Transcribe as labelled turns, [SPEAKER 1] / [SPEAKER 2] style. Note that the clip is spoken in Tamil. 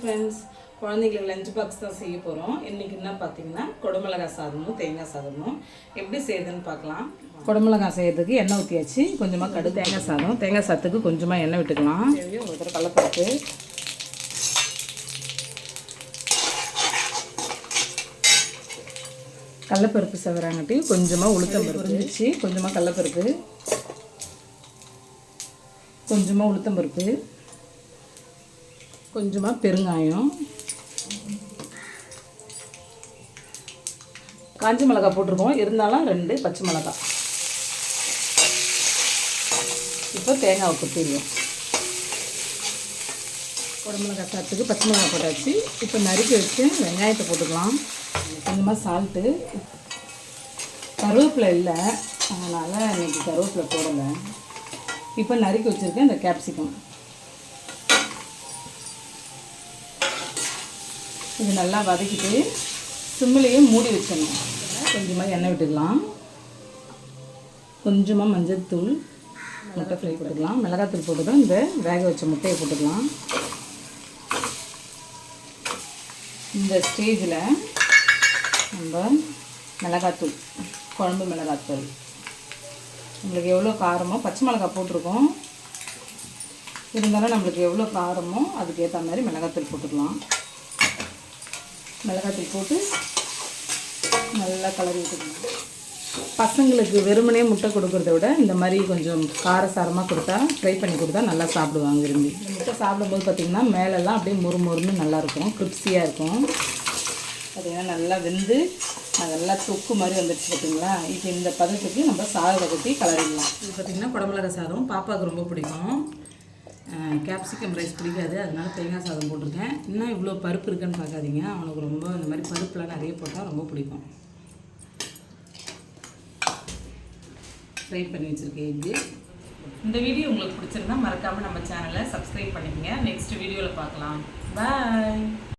[SPEAKER 1] ஃப்ரெண்ட்ஸ் குழந்தைங்களுக்கு லஞ்ச் பாக்ஸ் தான் செய்ய போகிறோம் இன்றைக்கி என்ன பார்த்தீங்கன்னா குடமிளகாய் சாதமும் தேங்காய் சாதமும். எப்படி செய்யுதுன்னு பார்க்கலாம். குடமிளகாய் செய்கிறதுக்கு எண்ணெய் ஊற்றியாச்சு கொஞ்சமாக கடு தேங்காய் சாதம். தேங்காய் சாதத்துக்கு கொஞ்சமாக எண்ணெய் விட்டுக்கலாம். ஒரு தடவை கடலப்பருப்பு கடலப்பருப்பு செவராங்கட்டி கொஞ்சமாக உளுத்தம் பருப்பு வச்சு கொஞ்சமாக கடலப்பருப்பு கொஞ்சமாக உளுத்தம் பருப்பு. கொஞ்சமாக பெருங்காயம். காஞ்சி மிளகாய் போட்டிருக்கோம். இருந்தாலும் ரெண்டு பச்சை மிளகாய். இப்போ தேங்காவை கொத்திடுவோம் குடமிளகாய் சாத்துக்கு பச்சை மிளகாய் போட்டாச்சு. இப்போ நறுக்கி வச்சு வெங்காயத்தை போட்டுக்கலாம். கொஞ்சமாக சால்ட்டு கருவேப்பிலை இல்லை. அதனால் இன்றைக்கி கருவேப்பிலை போடலை. இப்போ நறுக்கி வச்சுருக்கேன் இந்த கேப்சிகம் இது நல்லா வதக்கிட்டு சிம்மிலேயே மூடி வச்சிடணும் கொஞ்சமாக எண்ணெய் விட்டுக்கலாம். கொஞ்சமாக மஞ்சள் தூள் முட்டை ஃப்ரை போட்டுக்கலாம். மிளகாத்தூள் போட்டுதான் இந்த வேக வச்ச முட்டையை போட்டுக்கலாம். இந்த ஸ்டேஜில் நம்ம மிளகாத்தூள் குழம்பு மிளகாத்தூள் நம்மளுக்கு எவ்வளோ காரமோ பச்சை மிளகாய் போட்டிருக்கோம். இருந்தாலும் நம்மளுக்கு எவ்வளோ காரமோ அதுக்கு ஏற்ற மாதிரி மிளகாத்தூள் போட்டுக்கலாம். மிளகாத்தூள் போட்டு நல்லா கலரி விட்டுக்கணும். பசங்களுக்கு வெறுமனே முட்டை கொடுக்கறத விட இந்த மாதிரி கொஞ்சம் காரசாரமாக கொடுத்தா ஃப்ரை பண்ணி கொடுத்தா நல்லா சாப்பிடுவாங்க விரும்பி. முட்டை சாப்பிடும்போது பார்த்திங்கன்னா மேலெல்லாம் அப்படியே முறு முறுன்னு நல்லாயிருக்கும் கிரிப்ஸியாக இருக்கும். பார்த்திங்கன்னா நல்லா வெந்து நல்லா தொக்கு மாதிரி வந்துடுச்சு பார்த்திங்களா இப்போ இந்த பதத்துக்கு நம்ம சாதத்தை கொட்டி கலரிடலாம். இது பார்த்திங்கன்னா குடமிளகா சாதம். பாப்பாவுக்கு ரொம்ப பிடிக்கும். கேப்சிகம் ரைஸ் பிடிக்காது. அதனால தேங்காய் சாதம் போட்டிருக்கேன். இன்னும் இவ்வளோ பருப்பு இருக்குன்னு பார்க்காதீங்க. அவனுக்கு ரொம்ப இந்த மாதிரி பருப்புலாம் நிறைய போட்டால் ரொம்ப பிடிக்கும். ஃப்ரை பண்ணி வச்சுருக்கேன் இது. இந்த வீடியோ உங்களுக்கு பிடிச்சிருந்தா மறக்காமல் நம்ம சேனலை சப்ஸ்கிரைப் பண்ணிக்கங்க. நெக்ஸ்ட் வீடியோவில் பார்க்கலாம். பாய்